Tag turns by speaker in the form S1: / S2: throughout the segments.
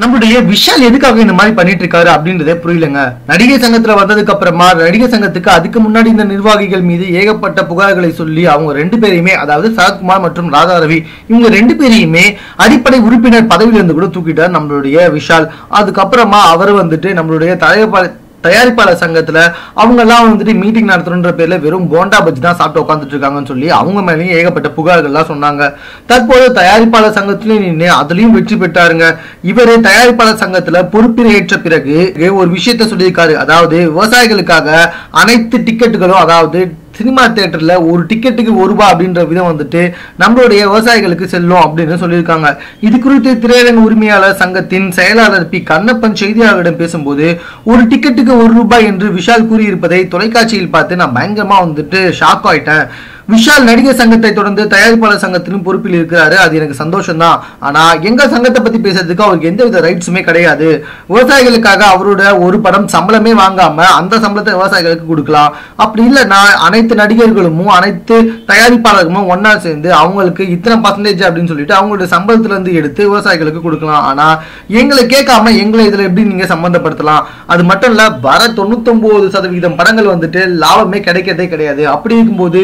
S1: நம்மளுடைய விஷால் எதுக்காக இந்த மாதிரி பண்ணிட்டு இருக்காரு அப்படின்றதே புரியலங்க. நடிகை சங்கத்துல வந்ததுக்கு அப்புறமா நடிகை சங்கத்துக்கு அதுக்கு முன்னாடி இந்த நிர்வாகிகள் மீது ஏகப்பட்ட புகார்களை சொல்லி அவங்க ரெண்டு பேரையுமே அதாவது சரத்குமார் மற்றும் ராதாரவி இவங்க ரெண்டு பேரையுமே அடிப்படை உறுப்பினர் பதவியிலிருந்து கூட தூக்கிட்டார் நம்மளுடைய விஷால். அதுக்கப்புறமா அவர் வந்துட்டு நம்மளுடைய தலைவர் தயாரிப்பாளர் சங்கத்துல அவங்க எல்லாம் வந்துட்டு மீட்டிங் நடத்தணுன்ற பேர்ல வெறும் போண்டா பஜ்ஜி தான் சாப்பிட்டு உட்காந்துட்டு இருக்காங்கன்னு சொல்லி அவங்க மேலேயும் ஏகப்பட்ட புகார்கள்லாம் சொன்னாங்க. தற்போது தயாரிப்பாளர் சங்கத்திலையும் நின்று அதுலயும் வெற்றி பெற்றாருங்க. இவரே தயாரிப்பாளர் சங்கத்துல பொறுப்பேற்ற பிறகு ஒரு விஷயத்த சொல்லியிருக்காரு. அதாவது விவசாயிகளுக்காக அனைத்து டிக்கெட்டுகளும் அதாவது சினிமா தேட்டரில் ஒரு டிக்கெட்டுக்கு ஒரு ரூபாய் அப்படின்ற விதம் வந்துட்டு நம்மளுடைய விவசாயிகளுக்கு செல்லும் அப்படின்னு சொல்லியிருக்காங்க. இது குறித்து திரையரங்க உரிமையாளர் சங்கத்தின் செயலாளர் பி. கண்ணப்பன் செய்தியாளர்களிடம் பேசும்போது ஒரு டிக்கெட்டுக்கு ஒரு ரூபாய் என்று விஷால் கூறியிருப்பதை தொலைக்காட்சியில் பார்த்து நான் பயங்கரமாக வந்துட்டு ஷாக் ஆயிட்டேன். விஷால் நடிகர் சங்கத்தை தொடர்ந்து தயாரிப்பாளர் சங்கத்திலும் பொறுப்பில் இருக்கிறாரு. அது எனக்கு சந்தோஷம் தான் ஆனா எங்க சங்கத்தை பத்தி பேசுறதுக்கு அவருக்கு எந்தவித ரைட்ஸுமே கிடையாது. விவசாயிகளுக்காக அவரோட ஒரு படம் சம்பளமே வாங்காம அந்த சம்பளத்தை விவசாயிகளுக்கு கொடுக்கலாம். அப்படி இல்லைன்னா அனைத்து நடிகர்களும் அனைத்து தயாரிப்பாளர்களும் ஒன்னா சேர்ந்து அவங்களுக்கு இத்தனை பர்சன்டேஜ் அப்படின்னு சொல்லிட்டு அவங்களோட சம்பளத்துல இருந்து எடுத்து விவசாயிகளுக்கு கொடுக்கலாம். ஆனா எங்களை கேட்காம எங்களை இதுல எப்படி நீங்க சம்பந்தப்படுத்தலாம்? அது மட்டும் இல்ல வர தொண்ணூத்தொன்பது சதவீதம் படங்கள் வந்துட்டு லாபமே கிடைக்கிறதே கிடையாது. அப்படி இருக்கும்போது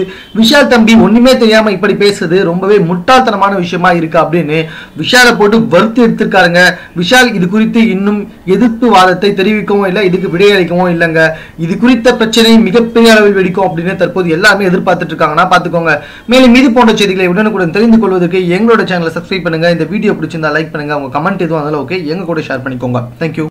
S1: விஷால் தம்பி ஒண்ணுமே தெரியாம இப்படி பேசுறது ரொம்பவே முட்டாள்தனமான விஷயமா இருக்கு அப்படின்னு விஷாலை போட்டு வறுத்து எடுத்திருக்காருங்க. விஷால் இது குறித்து இன்னும் எதிர்ப்பு வாதத்தை தெரிவிக்கவும் இல்லை இதுக்கு விடையளிக்கவும் இல்லைங்க. இது குறித்த பிரச்சனை மிகப்பெரிய அளவில் வெடிக்கும் அப்படின்னு தற்போது எல்லாருமே எதிர்பார்த்துட்டு இருக்காங்கன்னா பாத்துக்கோங்க மேலும் இது போன்ற செய்திகளை உடனுக்குடன் தெரிந்து கொள்வதற்கு எங்களோட சேனலை சப்ஸ்கிரைப் பண்ணுங்க. இந்த வீடியோ பிடிச்சிருந்தா லைக் பண்ணுங்க. உங்க கமெண்ட் எதுவும் அதெல்லாம் ஓகே எங்க கூட ஷேர் பண்ணிக்கோங்க. தேங்க்யூ